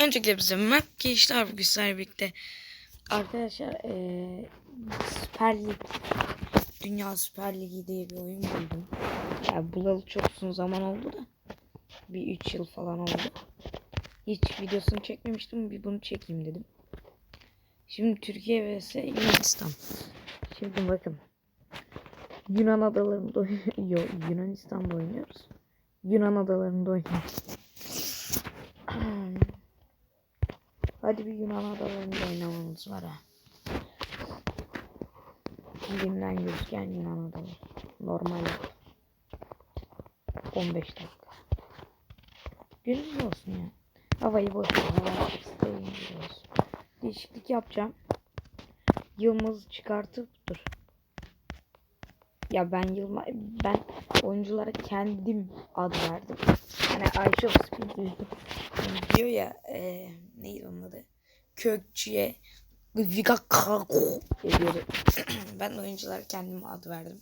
Öncelikle bize map gençler bugün sizlerle birlikte arkadaşlar eee Süper Lig Dünya Süper Ligi diye bir oyun buldum. Yani bulalı çok uzun zaman oldu da bir 3 yıl falan oldu. Hiç videosunu çekmemiştim bir bunu çekeyim dedim. Şimdi Türkiye vs Yunanistan. Şimdi bakın. Yunan adalarında Yunanistan'da oynuyoruz. Yunan adalarında oynuyoruz. Hadi bir Yunan adalarında oynamamız var ha. Bilimden gözüken Yunan adaları. Normal. 15 dakika. Günümüz olsun ya. Havayı boş ver. Değişiklik yapacağım. Yılmaz çıkartıp dur. Ya ben Yılmaz ben oyunculara kendim ad verdim. Hani Ayşe Speed diyor ya e, neydi onun adı? Kökçüye Vika Kaku diyordu. ben de oyunculara kendim ad verdim.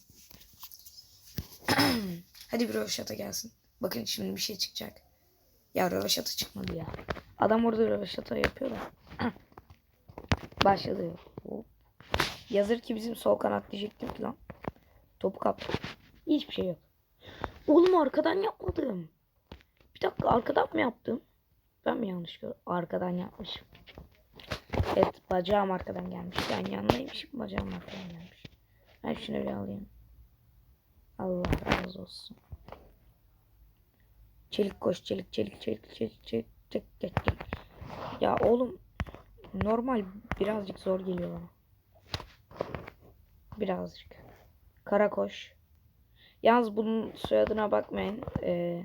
Hadi bir röveşata gelsin. Bakın şimdi bir şey çıkacak. Ya röveşata çıkmadı ya. Adam orada röveşata yapıyor da. Başladı. Hop. Yazır ki bizim sol kanat diyecektim ki lan. Topu kaptı. Hiçbir şey yok. Oğlum arkadan yapmadım. Bir dakika arkadan mı yaptım? Ben mi yanlış gördüm? Arkadan yapmışım. Evet bacağım arkadan gelmiş. Ben yanındaymışım bacağım arkadan gelmiş. Ben şunu bir alayım. Allah razı olsun. Çelik koş çelik çelik çelik çelik çelik çelik çelik. çelik. Ya oğlum normal birazcık zor geliyor bana. Birazcık. Kara koş. Yalnız bunun soyadına bakmayın. Ee,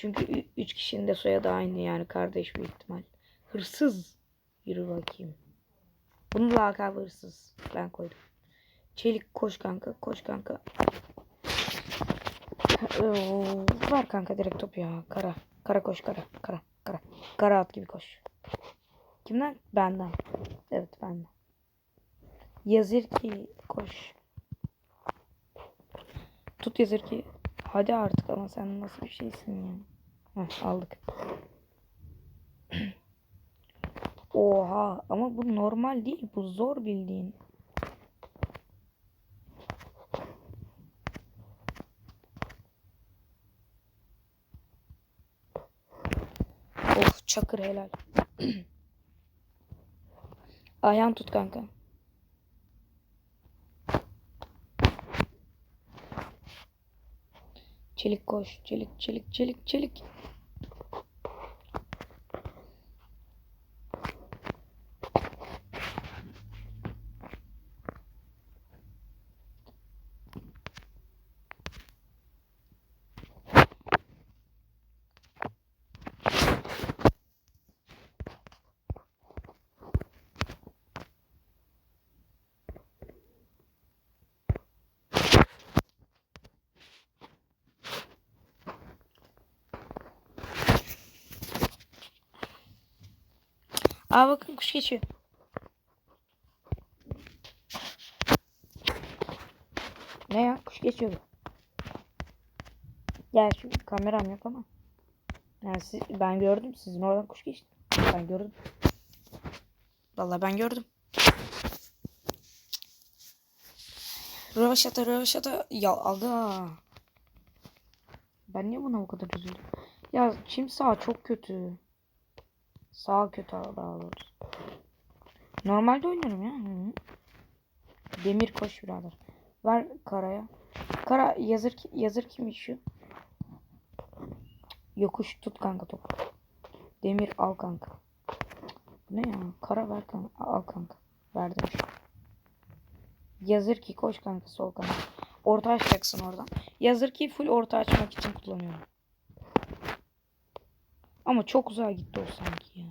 çünkü üç kişinin de soyadı aynı yani kardeş büyük ihtimal. Hırsız. Yürü bakayım. Bunun lakabı hırsız. Ben koydum. Çelik koş kanka. Koş kanka. Var kanka direkt top ya. Kara. Kara koş kara. Kara. Kara. Kara at gibi koş. Kimden? Benden. Evet benden. Yazır ki koş. Tut yazır ki. Hadi artık ama sen nasıl bir şeysin ya. Heh, aldık. Oha ama bu normal değil. Bu zor bildiğin. Of çakır helal. Ayağını tut kanka. Çelik koş. Çelik çelik çelik çelik. Aa bakın kuş geçiyor. Ne ya? Kuş geçiyor. Gel şu kameram yok ama. Yani siz, ben gördüm sizin oradan kuş geçti. Ben gördüm. Vallahi ben gördüm. Röveşata röveşata ya aga. Ben niye buna bu kadar üzüldüm? Ya çim sağ çok kötü. Sağ kötü daha doğrusu. Normalde oynarım ya. Hı -hı. Demir koş birader. Ver karaya. Kara yazır ki yazır kim şu? Yokuş tut kanka topu. Demir al kanka. Ne ya? Kara ver kanka. Al kanka. Verdim. Yazır ki koş kanka sol kanka. Orta açacaksın oradan. Yazır ki full orta açmak için kullanıyorum. Ama çok uzağa gitti o sanki ya.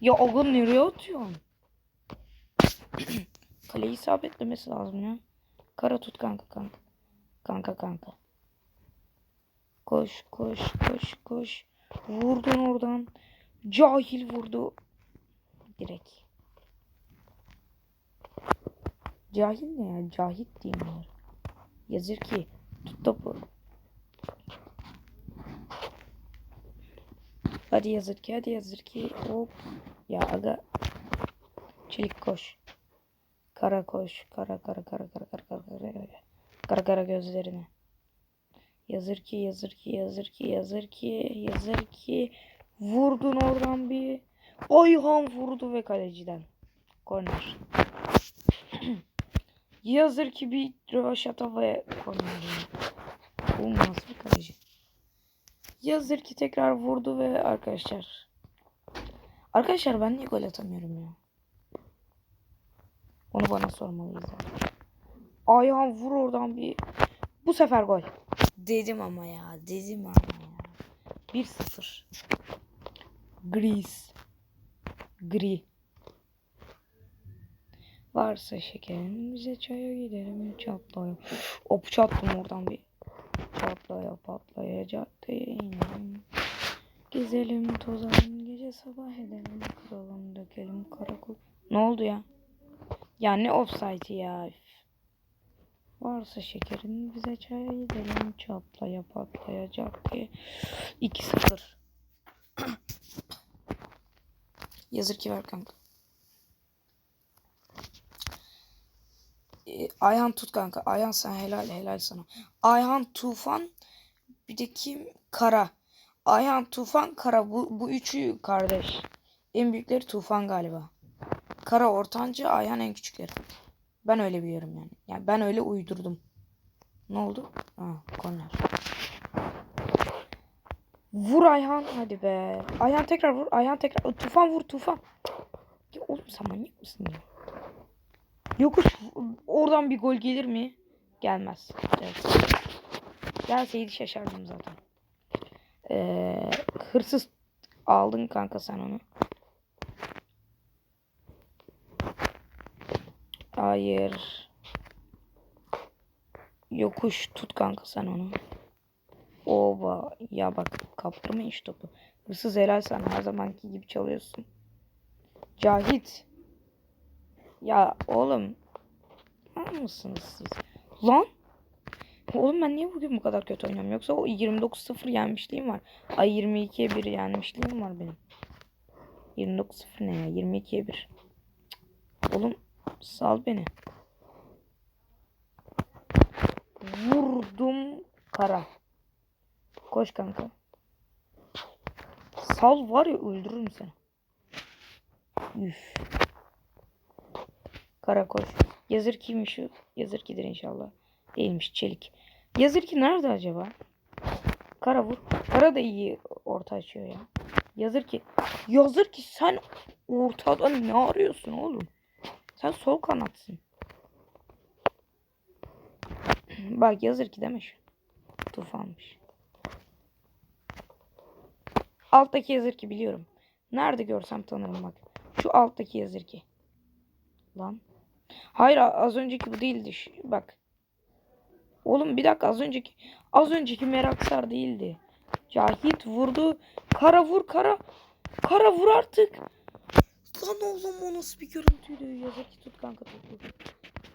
Ya Ogun nereye atıyorsun? Kaleyi isabetlemesi lazım ya. Kara tut kanka kanka. Kanka kanka. Koş koş koş koş. Vurdun oradan. Cahil vurdu. Direkt. Cahil ne ya? Cahil diyeyim ya. Yazır ki. Tut topu. Hadi yazır ki hadi yazır ki. Hop. Ya aga. Çelik koş. Kara koş. Kara kara kara kara kara kara kara kara. Kara kara gözlerine. Yazır ki yazır ki yazır ki yazır ki yazır ki. Vurdun oradan bir. Ayhan vurdu ve kaleciden. Korner. yazır ki bir rövaşata ve korner. Bu nasıl bir kaleci? Yazır ki tekrar vurdu ve arkadaşlar. Arkadaşlar ben niye gol atamıyorum ya? Onu bana sormalıyız. Ayhan vur oradan bir. Bu sefer gol. Dedim ama ya. Dedim ama ya. 1-0. Gris. Gri. Varsa şekerin bize çaya gidelim çatlaya. Op çattım oradan bir. Çatlaya patlaya caddeye inelim. Gezelim tozalım gece sabah edelim. Kıralım dökelim karakol. Ne oldu ya? Ya ne offside ya. Varsa şekerin bize çaya gidelim. Çatlaya patlaya caddeye. 2-0. Yazır ki ver kanka. Ee, Ayhan tut kanka. Ayhan sen helal helal sana. Ayhan Tufan bir de kim? Kara. Ayhan Tufan Kara bu, bu üçü kardeş. En büyükleri Tufan galiba. Kara ortancı Ayhan en küçükleri. Ben öyle biliyorum yani. Yani ben öyle uydurdum. Ne oldu? Ha, korner. Vur Ayhan hadi be. Ayhan tekrar vur. Ayhan tekrar. Tufan vur Tufan. Ya oğlum sen manyak mısın ya? Yokuş oradan bir gol gelir mi? Gelmez. Evet. Gelseydi şaşardım zaten. Ee, hırsız aldın kanka sen onu. Hayır. Yokuş tut kanka sen onu. Oba ya bak kaptırma iş topu. Hırsız helal sana her zamanki gibi çalıyorsun. Cahit. Ya oğlum. Var mısınız siz? Lan. Oğlum ben niye bugün bu kadar kötü oynuyorum? Yoksa o 29-0 yenmişliğim var. Ay 22'ye 1 yenmişliğim var benim. 29-0 ne ya? 22'ye 1. Oğlum sal beni. Vurdum kara. Koş kanka. Sal var ya öldürürüm seni. Üf. Kara koş. Yazır kimmiş? Yazır kidir inşallah. Değilmiş çelik. Yazır ki nerede acaba? Kara vur. Kara da iyi orta açıyor ya. Yazır ki. Yazır ki sen ortada ne arıyorsun oğlum? Sen sol kanatsın. Bak yazır ki demiş. Tufanmış. Alttaki yazır ki biliyorum. Nerede görsem tanırım bak. Şu alttaki yazır ki. Lan. Hayır az önceki bu değildi. Bak. Oğlum bir dakika az önceki az önceki Meraksar değildi. Cahit vurdu. Kara vur kara. Kara vur artık. Lan oğlum o nasıl bir görüntüydü? Yazık ki tut kanka topu.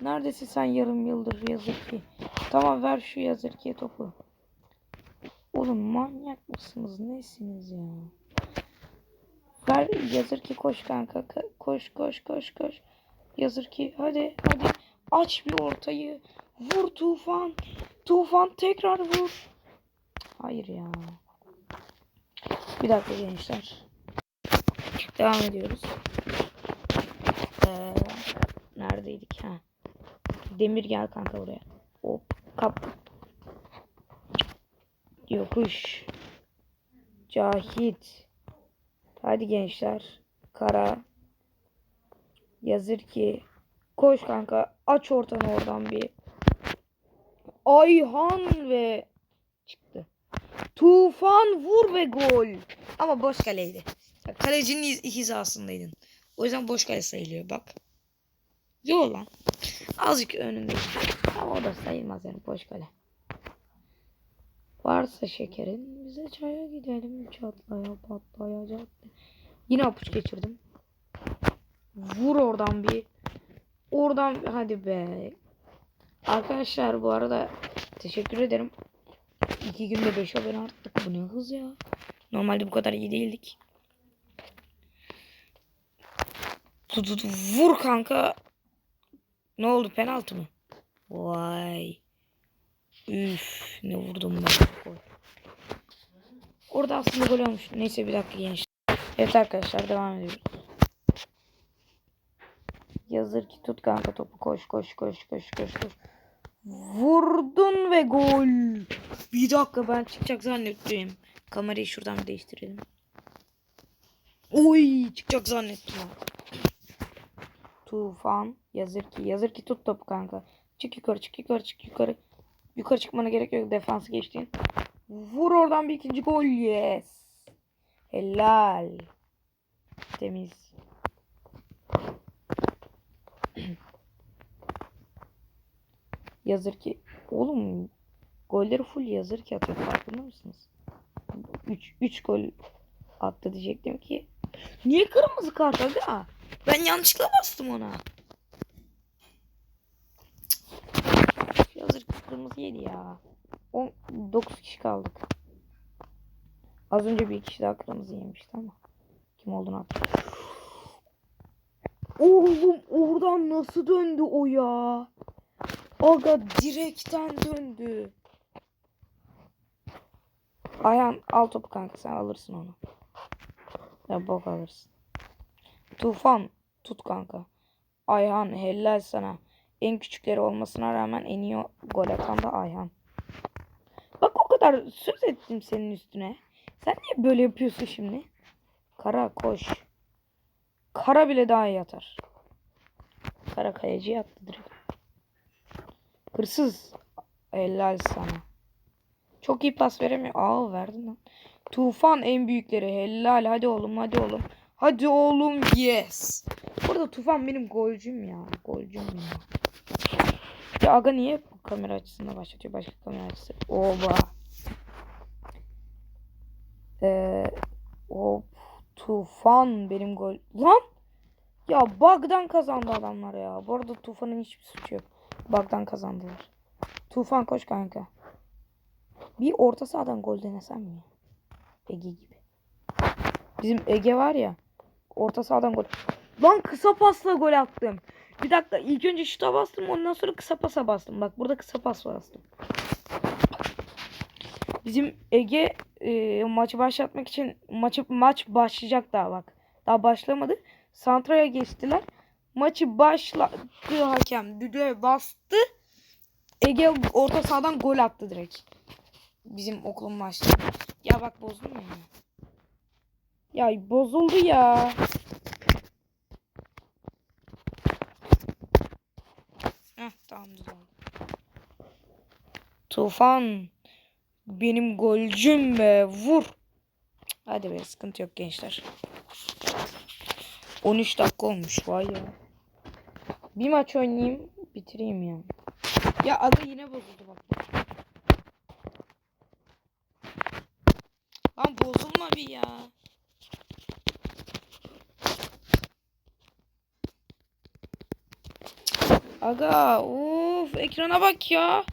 Neredesin sen yarım yıldır yazık ki. Tamam ver şu yazık ki topu. Oğlum manyak mısınız? Nesiniz ya? Ver yazır ki koş kanka. Ka- Koş koş koş koş. Yazır ki hadi hadi. Aç bir ortayı. Vur Tufan. Tufan tekrar vur. Hayır ya. Bir dakika gençler. Devam ediyoruz. Ee, neredeydik ha? Demir gel kanka buraya. Hop kap. Yokuş. Cahit. Hadi gençler. Kara. Yazır ki. Koş kanka. Aç ortanı oradan bir. Ayhan ve çıktı. Tufan vur ve gol. Ama boş kaleydi. Kalecinin hiz- hizasındaydın. O yüzden boş kale sayılıyor bak. Yo lan. Azıcık önündeydi. Ama o da sayılmaz yani boş kale. Varsa şekerin bize çaya gidelim çatlaya patlaya cadde. Yine apuç geçirdim. Vur oradan bir. Oradan hadi be. Arkadaşlar bu arada teşekkür ederim. İki günde 5 abone arttık. Bu ne hız ya. Normalde bu kadar iyi değildik. Tut tut vur kanka. Ne oldu penaltı mı? Vay. Üf ne vurdum ben. Orada aslında gol olmuş. Neyse bir dakika gençler. Evet arkadaşlar devam ediyoruz. Yazır ki tut kanka topu koş koş koş koş koş koş. Vurdun ve gol. Bir dakika ben çıkacak zannettim. Kamerayı şuradan değiştirelim. Oy çıkacak zannettim. Tufan yazır ki yazır ki tut topu kanka. Çık yukarı çık yukarı çık yukarı. Yukarı çıkmana gerek yok defansı geçtiğin. Vur oradan bir ikinci gol yes. Helal. Temiz. Yazır ki oğlum golleri full yazır ki atıyor farkında mısınız? 3 3 gol attı diyecektim ki. Niye kırmızı kart aga? Ben yanlışlıkla bastım ona. Yazır kırmızı yedi ya. 10 9 kişi kaldık. Az önce bir kişi daha kırmızı yemişti ama kim olduğunu hatırlamıyorum. Oğlum oradan nasıl döndü o ya? Aga direkten döndü. Ayhan al topu kanka sen alırsın onu. Ya bok alırsın. Tufan tut kanka. Ayhan helal sana. En küçükleri olmasına rağmen en iyi gol atan da Ayhan. Bak o kadar söz ettim senin üstüne. Sen niye böyle yapıyorsun şimdi? Kara koş. Kara bile daha iyi atar. Kara kayacıya attı direkt. Hırsız. Helal sana. Çok iyi pas veremiyor. Aa verdin lan. Tufan en büyükleri. Helal. Hadi oğlum hadi oğlum. Hadi oğlum yes. Burada Tufan benim golcüm ya. Golcüm ya. Ya aga niye bu kamera açısında başlatıyor başka kamera açısı? Oba. Ee, hop. Tufan benim gol. Lan! Ya bug'dan kazandı adamlar ya. Bu arada Tufan'ın hiçbir suçu yok. Bug'dan kazandılar. Tufan koş kanka. Bir orta sahadan gol denesem mi? Ege gibi. Bizim Ege var ya. Orta sahadan gol. Lan kısa pasla gol attım. Bir dakika ilk önce şuta bastım ondan sonra kısa pasa bastım. Bak burada kısa pas bastım. Bizim Ege e, maçı başlatmak için maçı maç başlayacak daha bak. Daha başlamadı. Santra'ya geçtiler. Maçı başladı hakem. Düdüğe bastı. Ege orta sahadan gol attı direkt. Bizim okulun maçta. Ya bak bozdun mu ya? Ya bozuldu ya. Heh tamam düzeldi. Tufan. Benim golcüm be. Vur. Hadi be sıkıntı yok gençler. 13 dakika olmuş vay ya. Bir maç oynayayım bitireyim ya. Ya adı yine bozuldu bak. Lan bozulma bir ya. Aga of ekrana bak ya.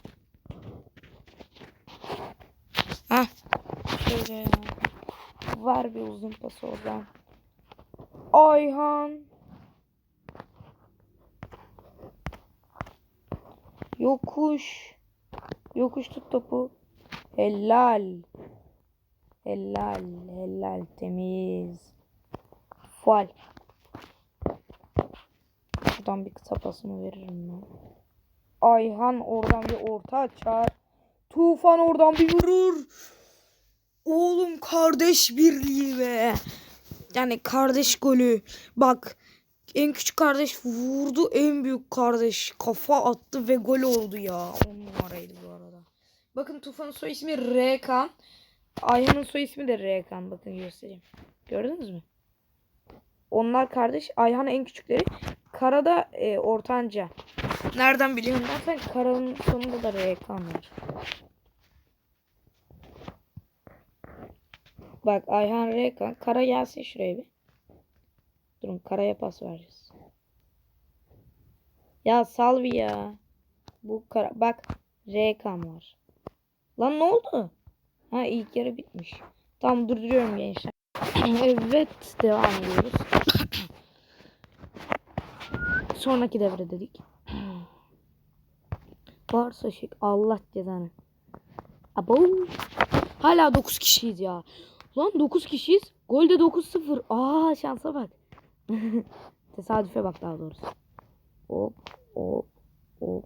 Hah. Şöyle ya. Var bir uzun pas oradan. Ayhan. Yokuş. Yokuş tut topu. Helal. Helal. Helal. Temiz. Faal. Şuradan bir kısa pasını veririm ben. Ayhan oradan bir orta açar. Tufan oradan bir vurur. Oğlum kardeş birliği be. Yani kardeş golü. Bak en küçük kardeş vurdu. En büyük kardeş kafa attı ve gol oldu ya. On numaraydı bu arada. Bakın Tufan'ın soy ismi Rekan. Ayhan'ın soy ismi de Rekan. Bakın göstereyim. Gördünüz mü? Onlar kardeş. Ayhan en küçükleri. Karada e, ortanca. Nereden biliyorum dersen Kara'nın sonunda da Rekan var. Bak Ayhan Rekan. Kara gelsin şuraya bir. Durun Kara'ya pas vereceğiz. Ya Salvi ya. Bu kara. Bak Rekan var. Lan ne oldu? Ha ilk yarı bitmiş. Tamam durduruyorum gençler. evet devam ediyoruz. Sonraki devre dedik. Varsa şey Allah cezanı. Abo. Hala 9 kişiyiz ya. Lan 9 kişiyiz. Golde 9-0. Aa şansa bak. Tesadüfe bak daha doğrusu. Hop hop hop.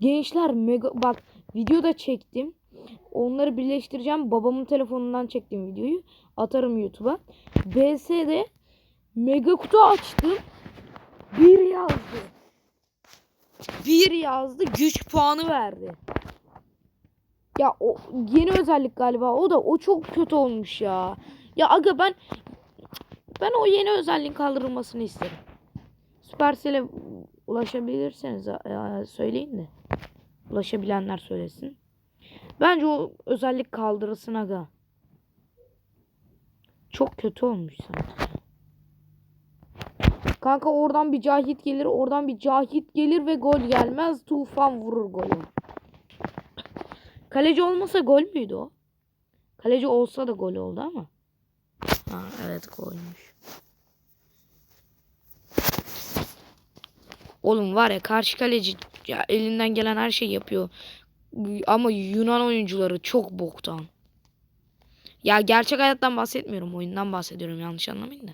Gençler mega bak videoda çektim. Onları birleştireceğim. Babamın telefonundan çektiğim videoyu atarım YouTube'a. BS'de mega kutu açtım. Bir yazdı. Bir yazdı. Güç puanı verdi. Ya o yeni özellik galiba. O da o çok kötü olmuş ya. Ya aga ben ben o yeni özelliğin kaldırılmasını isterim. Supercell'e ulaşabilirseniz e, söyleyin de. Ulaşabilenler söylesin. Bence o özellik kaldırılsın aga. Çok kötü olmuş sanki. Kanka oradan bir Cahit gelir, oradan bir Cahit gelir ve gol gelmez. Tufan vurur golü. Kaleci olmasa gol müydü o? Kaleci olsa da gol oldu ama. Ha evet golmüş. Oğlum var ya karşı kaleci ya elinden gelen her şey yapıyor. Ama Yunan oyuncuları çok boktan. Ya gerçek hayattan bahsetmiyorum. Oyundan bahsediyorum yanlış anlamayın da.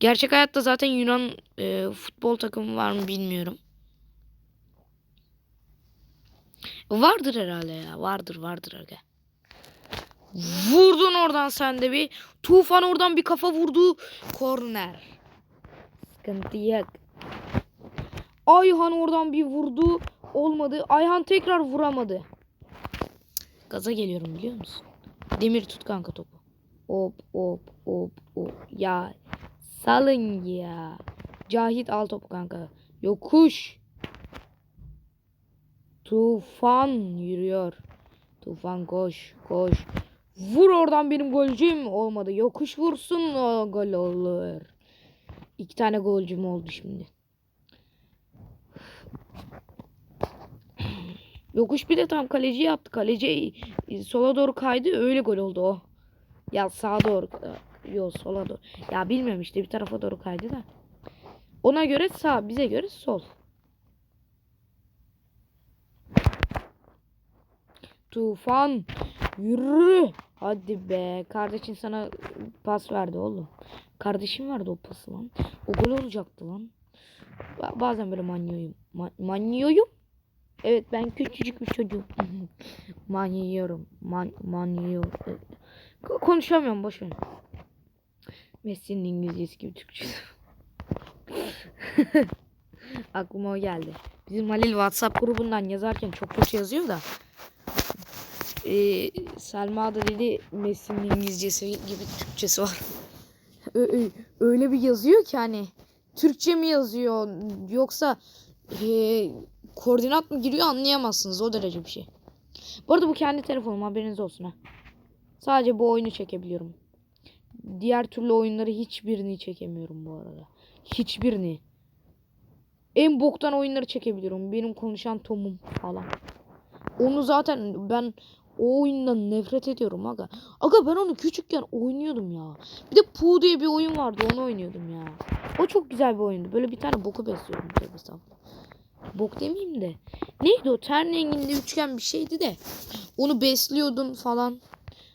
Gerçek hayatta zaten Yunan e, futbol takımı var mı bilmiyorum. Vardır herhalde ya. Vardır vardır aga. Vurdun oradan sen de bir. Tufan oradan bir kafa vurdu. Korner. Sıkıntı yok. Ayhan oradan bir vurdu. Olmadı. Ayhan tekrar vuramadı. Gaza geliyorum biliyor musun? Demir tut kanka topu. Hop hop hop hop. Ya salın ya. Cahit al topu kanka. Yokuş. Tufan yürüyor. Tufan koş koş. Vur oradan benim golcüm olmadı. Yokuş vursun o gol olur. İki tane golcüm oldu şimdi. Yokuş bir de tam kaleci yaptı. Kaleci sola doğru kaydı. Öyle gol oldu o. Ya sağa doğru. Yok sola doğru. Ya bilmiyorum işte bir tarafa doğru kaydı da. Ona göre sağ. Bize göre sol. Tufan. Yürü. Hadi be. Kardeşin sana pas verdi oğlum. Kardeşim verdi o pası lan. O gol olacaktı lan. Bazen böyle manyoyum. Ma manyoyum. Evet ben küçücük bir çocuğum. Manyiyorum. Man, manyiyor. Konuşamıyorum boşver. Messi'nin İngilizcesi gibi Türkçesi. Aklıma o geldi. Bizim Halil WhatsApp grubundan yazarken çok kötü yazıyor da. Ee, Selma da dedi Messi'nin İngilizcesi gibi Türkçesi var. Öyle bir yazıyor ki hani Türkçe mi yazıyor yoksa koordinat mı giriyor anlayamazsınız o derece bir şey. Bu arada bu kendi telefonum haberiniz olsun ha. Sadece bu oyunu çekebiliyorum. Diğer türlü oyunları hiçbirini çekemiyorum bu arada. Hiçbirini. En boktan oyunları çekebiliyorum. Benim konuşan Tom'um falan. Onu zaten ben o oyundan nefret ediyorum aga. Aga ben onu küçükken oynuyordum ya. Bir de Pooh diye bir oyun vardı onu oynuyordum ya. O çok güzel bir oyundu. Böyle bir tane boku besliyorum tabii. Bok demeyeyim de. Neydi o? Ten renginde üçgen bir şeydi de. Onu besliyordun falan.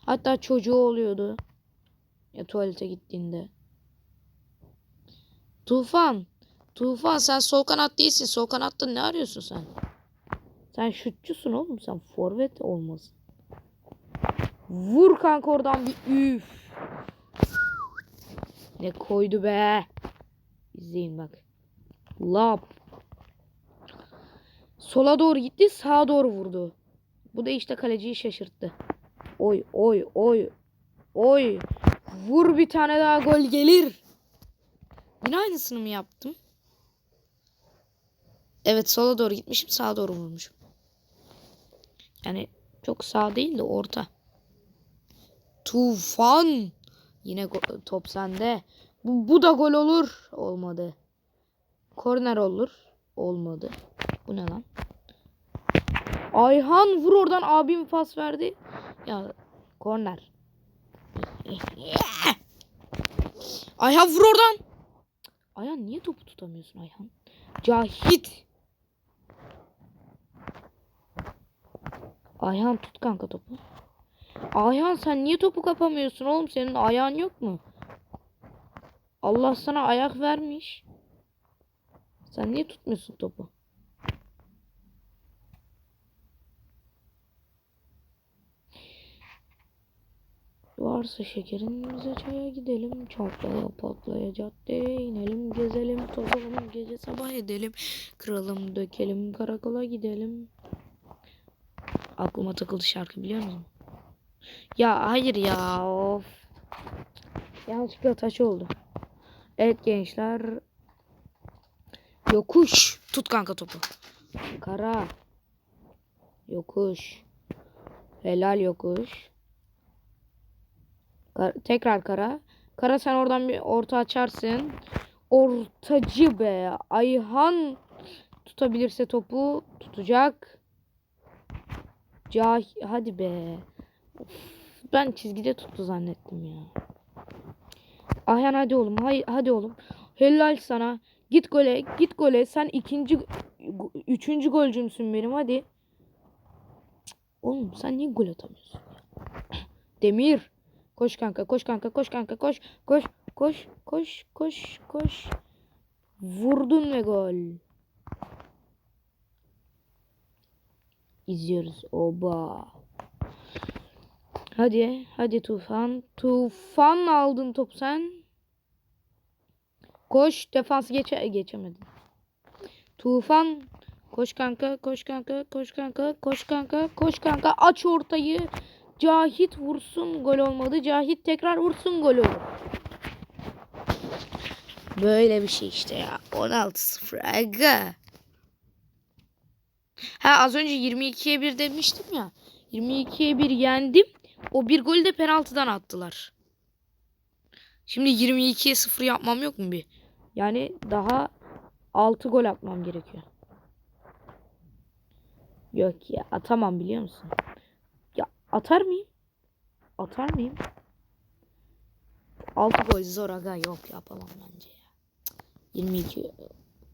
Hatta çocuğu oluyordu. Ya tuvalete gittiğinde. Tufan. Tufan sen sol kanat değilsin. Sol kanatta ne arıyorsun sen? Sen şutçusun oğlum. Sen forvet olmasın. Vur kanka oradan bir üf. Ne koydu be. İzleyin bak. Lap. Sola doğru gitti. Sağa doğru vurdu. Bu da işte kaleciyi şaşırttı. Oy oy oy. Oy. Vur bir tane daha gol gelir. Yine aynısını mı yaptım? Evet sola doğru gitmişim sağa doğru vurmuşum. Yani çok sağ değil de orta. Tufan. Yine top sende. Bu, bu da gol olur. Olmadı. Korner olur. Olmadı. Bu ne lan? Ayhan vur oradan abim pas verdi. Ya korner. Ayhan vur oradan. Ayhan niye topu tutamıyorsun Ayhan? Cahit. Ayhan tut kanka topu. Ayhan sen niye topu kapamıyorsun oğlum? Senin ayağın yok mu? Allah sana ayak vermiş. Sen niye tutmuyorsun topu? Varsa şekerin bize çaya gidelim. Çatlaya patlaya caddeye inelim. Gezelim tozalım gece sabah edelim. Kıralım dökelim karakola gidelim. Aklıma takıldı şarkı biliyor musun? Ya hayır ya of. Yanlışlıkla taş oldu. Evet gençler. Yokuş. Tut kanka topu. Kara. Yokuş. Helal yokuş. Tekrar kara. Kara sen oradan bir orta açarsın. Ortacı be. Ayhan tutabilirse topu tutacak. Cah hadi be. Of, ben çizgide tuttu zannettim ya. Ayhan hadi oğlum. Hay hadi oğlum. Helal sana. Git gole. Git gole. Sen ikinci üçüncü golcümsün benim hadi. Oğlum sen niye gol atamıyorsun? Demir. Koş kanka, koş kanka, koş kanka, koş, koş, koş, koş, koş, koş. Vurdun ve gol. İzliyoruz. Oba. Hadi, hadi Tufan. Tufan aldın top sen. Koş, defansı geçe geçemedin. Tufan koş kanka, koş kanka, koş kanka, koş kanka, koş kanka. Aç ortayı. Cahit vursun gol olmadı. Cahit tekrar vursun gol olur. Böyle bir şey işte ya. 16-0 aga. Ha az önce 22'ye 1 demiştim ya. 22'ye 1 yendim. O bir golü de penaltıdan attılar. Şimdi 22'ye 0 yapmam yok mu bir? Yani daha 6 gol atmam gerekiyor. Yok ya atamam biliyor musun? Atar mıyım? Atar mıyım? 6 gol zor aga yok yapamam bence ya. Cık, 22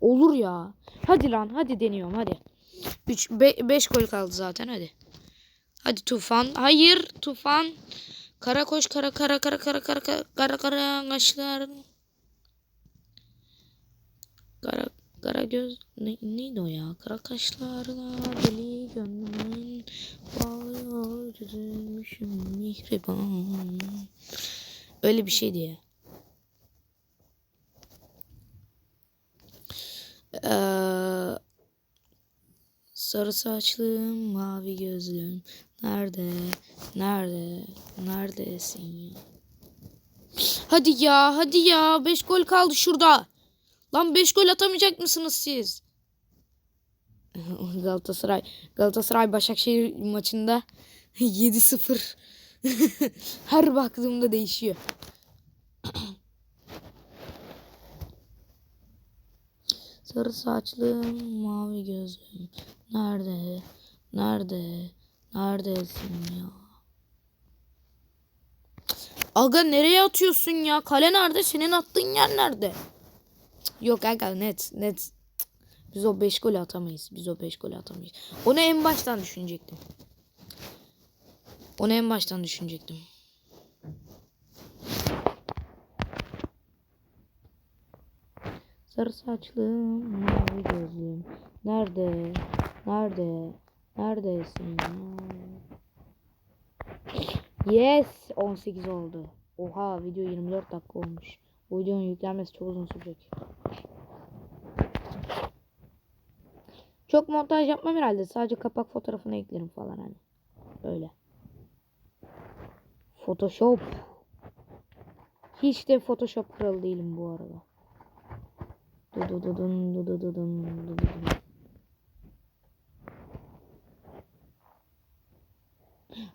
olur ya. Hadi lan hadi deniyorum hadi. 3 5 gol kaldı zaten hadi. Hadi Tufan. Hayır Tufan. Kara koş kara kara kara kara kara kara kara kara kaşlar. Kara kara göz ne, neydi o ya? Kara kaşlarla deli gönlümün bağlıyor üzülmüşüm mihriban. Öyle bir şeydi ya. Ee, sarı saçlım, mavi gözlüm. Nerede? Nerede? Neredesin ya? Hadi ya, hadi ya. 5 gol kaldı şurada. Lan 5 gol atamayacak mısınız siz? Galatasaray Galatasaray Başakşehir maçında 7-0. Her baktığımda değişiyor. Sarı saçlım, mavi gözlüm. Nerede? Nerede? Neredesin ya? Aga nereye atıyorsun ya? Kale nerede? Senin attığın yer nerede? Yok aga net net. Biz o 5 golü atamayız. Biz o 5 golü atamayız. Onu en baştan düşünecektim. Onu en baştan düşünecektim. Sarı saçlım, mavi gözlüm. Nerede? Nerede? Neredesin? Yes! 18 oldu. Oha video 24 dakika olmuş. Bu videonun yüklenmesi çok uzun sürecek. Çok montaj yapmam herhalde. Sadece kapak fotoğrafını eklerim falan hani. Öyle. Photoshop. Hiç de Photoshop kralı değilim bu arada. Dudududun, dudududun, dudududun.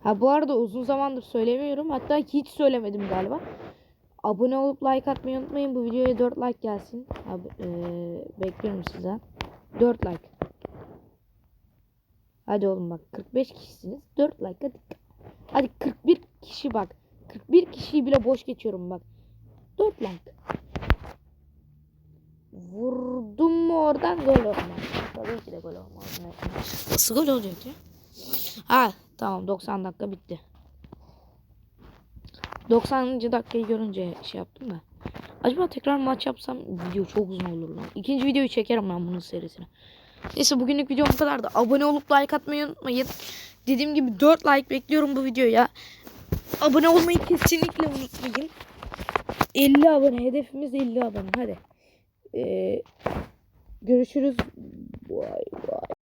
Ha bu arada uzun zamandır söylemiyorum. Hatta hiç söylemedim galiba. Abone olup like atmayı unutmayın. Bu videoya 4 like gelsin. Abi, eee, bekliyorum sizden. 4 like. Hadi oğlum bak 45 kişisiniz. 4 like hadi. Hadi 41 kişi bak. 41 kişiyi bile boş geçiyorum bak. 4 like. Vurdum mu oradan gol olmaz. Tabii ki de gol olmaz. Nasıl gol olacak ya? Ha tamam 90 dakika bitti. 90. dakikayı görünce şey yaptım da. Acaba tekrar maç yapsam video çok uzun olur lan. İkinci videoyu çekerim ben bunun serisine. Neyse bugünlük videom bu kadardı. Abone olup like atmayı unutmayın. Dediğim gibi 4 like bekliyorum bu videoya. Abone olmayı kesinlikle unutmayın. 50 abone. Hedefimiz 50 abone. Hadi. Ee, görüşürüz. Vay vay.